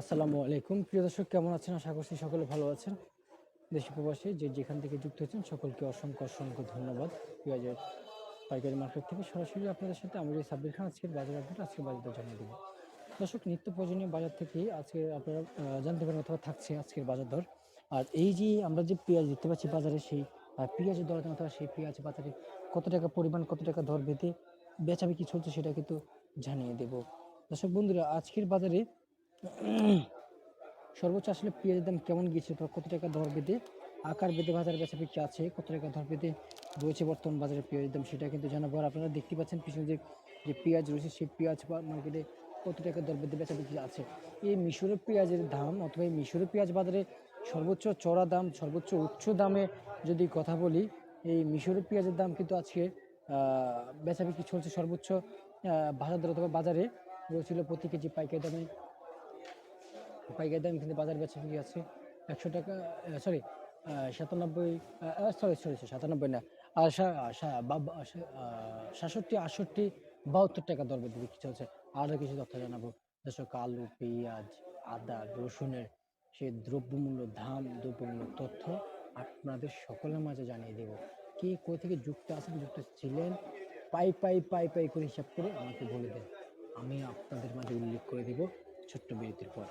আসসালামু আলাইকুম। প্রিয় দর্শক, কেমন আছেন? আশা করছি সকলে ভালো আছেন। দেশি প্রবাসী যে যেখান থেকে যুক্ত হয়েছেন, সকলকে অসংখ্য অসংখ্য ধন্যবাদ। পেঁয়াজের পাইকারি মার্কেট থেকে সরাসরি আপনাদের সাথে আমি যে সাব্বির খান। আজকের বাজার আপডেট আজকের বাজারটা জানিয়ে দেবো। দর্শক, নিত্য প্রয়োজনীয় বাজার থেকে আজকে আপনারা জানতে পারেন অথবা থাকছে আজকের বাজার দর। আর এই যে আমরা যে পেঁয়াজ দেখতে পাচ্ছি বাজারে, সেই পেঁয়াজের দর অথবা সেই পেঁয়াজ বাজারে কত টাকা পরিমাণ, কত টাকা দর বেঁধে বেচাবে কি চলছে, সেটা কিন্তু জানিয়ে দেব। দর্শক, বন্ধুরা, আজকের বাজারে সর্বোচ্চ আসলে পেঁয়াজের দাম কেমন গিয়েছে? তো কত টাকা দর বেঁধে? আকার বেঁধে বাজারে বেচা বিক্রি আছে, কত টাকা দর বেঁধে রয়েছে বর্তমান বাজারে পেঁয়াজের দাম সেটা কিন্তু জানাব। আর আপনারা দেখতে পাচ্ছেন পিছনে যে যে পেঁয়াজ রয়েছে, সেই পেঁয়াজ মার্কেটে কত টাকা দর বেঁধে বেচা বিক্রি আছে? এই মিশরের পেঁয়াজের দাম অথবা এই মিশরের পেঁয়াজ বাজারে সর্বোচ্চ চড়া দাম, সর্বোচ্চ উচ্চ দামে যদি কথা বলি, এই মিশরের পেঁয়াজের দাম কিন্তু আজকে বেচা চলছে সর্বোচ্চ বাজার দর অথবা বাজারে রয়েছিল প্রতি কেজি পাইকারি দামে পাইকারি দাম কিন্তু বাজার বেচা কি আছে। একশো টাকা সরি সাতানব্বই সরি সরি সাতানব্বই না সাতষট্টি, আটষট্টি, বাহাত্তর টাকা দর বেঁধে বিক্রি চলছে। আরও কিছু তথ্য জানাব। দর্শক, আলু, পেঁয়াজ, আদা, রসুনের সেই দ্রব্যমূল্য, দাম, দ্রব্যমূল্য তথ্য আপনাদের সকলের মাঝে জানিয়ে দেব। কে কোথা থেকে যুক্ত আছেন, যুক্ত ছিলেন, পাই পাই পাই পাই করে হিসাব করে আমাকে বলে দেন। আমি আপনাদের মাঝে উল্লেখ করে দেব ছোট্ট বিরতির পর।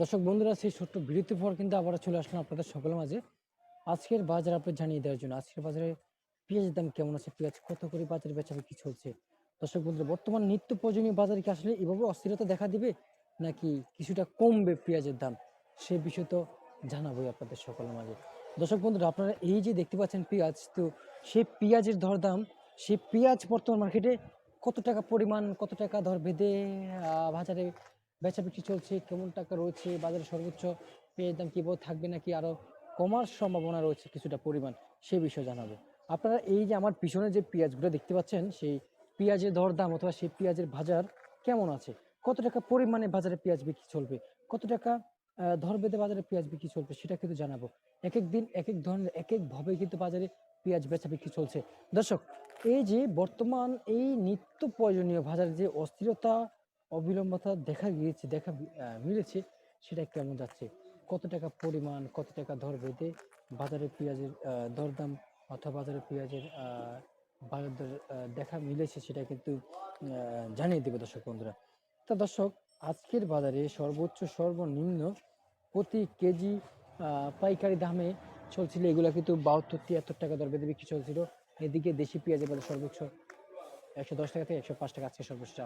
দর্শক বন্ধুরা, সেই ছোট্ট বিরতির পর কিন্তু আবার চলে আসলাম আপনাদের সকলের মাঝে। আজকের বাজার আপনি জানিয়ে দেওয়ার জন্য, আজকের বাজারে পেঁয়াজের দাম কেমন আছে? পেঁয়াজ কত করে বাজারে বেচাবে কি চলছে? দর্শক বন্ধুরা, বর্তমান নিত্য প্রয়োজনীয় বাজারে কি আসলে এভাবে অস্থিরতা দেখা দিবে, নাকি কিছুটা কমবে পেঁয়াজের দাম? সে বিষয় তো জানাবোই আপনাদের সকলের মাঝে। দর্শক বন্ধুরা, আপনারা এই যে দেখতে পাচ্ছেন পেঁয়াজ, তো সেই পেঁয়াজের দরদাম সেই পেঁয়াজ বর্তমান মার্কেটে কত টাকা পরিমাণ, কত টাকা দর বেঁধে বাজারে বেচা বিক্রি চলছে, কেমন টাকা রয়েছে, বাজারে সর্বোচ্চ পেঁয়াজ দাম কীভাবে থাকবে নাকি আরও কমার সম্ভাবনা রয়েছে কিছুটা পরিমাণ, সে বিষয়ে জানাব। আপনারা এই যে আমার পিছনে যে পেঁয়াজগুলো দেখতে পাচ্ছেন, সেই পেঁয়াজের দরদাম অথবা সেই পেঁয়াজের বাজার কেমন আছে? কত টাকা পরিমাণে বাজারে পেঁয়াজ বিক্রি চলবে? কত টাকা দর বেঁধে বাজারে পেঁয়াজ বিক্রি চলবে, সেটা কিন্তু জানাব। এক এক দিন এক এক ধরনের এক এক ভাবে কিন্তু বাজারে পেঁয়াজ বেচা বিক্রি চলছে। দর্শক, এই যে বর্তমান এই নিত্য প্রয়োজনীয় বাজারে যে অস্থিরতা অবিলম্বতা দেখা গিয়েছে, দেখা মিলেছে, সেটা কেমন যাচ্ছে? কত টাকা পরিমাণ, কত টাকা দর বেঁধে বাজারে পেঁয়াজের দরদাম অথবা বাজারে পেঁয়াজের বাজার দর দেখা মিলেছে সেটা কিন্তু জানিয়ে দেবে দর্শক বন্ধুরা। তা দর্শক, আজকের বাজারে সর্বোচ্চ সর্বনিম্ন প্রতি কেজি পাইকারি দামে চলছিল, এগুলো কিন্তু বাহাত্তর তিয়াত্তর টাকা দর বেঁধে বিক্রি চলছিল। এদিকে দেশি পেঁয়াজের বাজার সর্বোচ্চ একশো দশ টাকা থেকে একশো পাঁচ টাকা আজকে সর্বোচ্চ